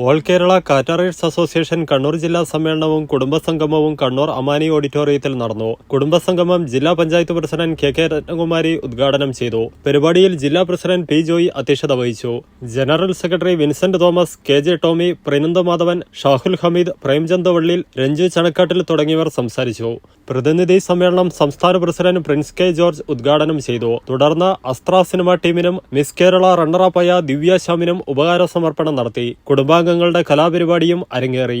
All Kerala caterers association Kannur ജില്ലാ സമ്മേളനവും കുടുംബസംഗമവും കണ്ണൂർ അമാനി ഓഡിറ്റോറിയത്തിൽ നടന്നു. കുടുംബസംഗമം ജില്ലാ panchayat president K K Rathnakumari ഉദ്ഘാടനം ചെയ്തു. പരിപാടിയിൽ ജില്ലാ പ്രസിഡന്റ് പി ജോയി അധ്യക്ഷത വഹിച്ചു. General secretary Vincent Thomas K J Tomy Prinanda Madhavan Shahul Hameed Premchand Vallil Ranju Chanakkattil തുടങ്ങിയവർ സംസാരിച്ചു. പ്രതിനിധി സമ്മേളനം സംസ്ഥാന പ്രസിഡന്റ് പ്രിൻസ് കെ ജോർജ് ഉദ്ഘാടനം ചെയ്തു. തുടർന്ന് അസ്ത്ര സിനിമ ടീമിനും മിസ് കേരള റണ്ണറപ്പായ ദിവ്യ ശ്യാമിനും ഉപകാര സമർപ്പണം നടത്തി. കുടുംബാംഗങ്ങളുടെ കലാപരിപാടിയും അരങ്ങേറി.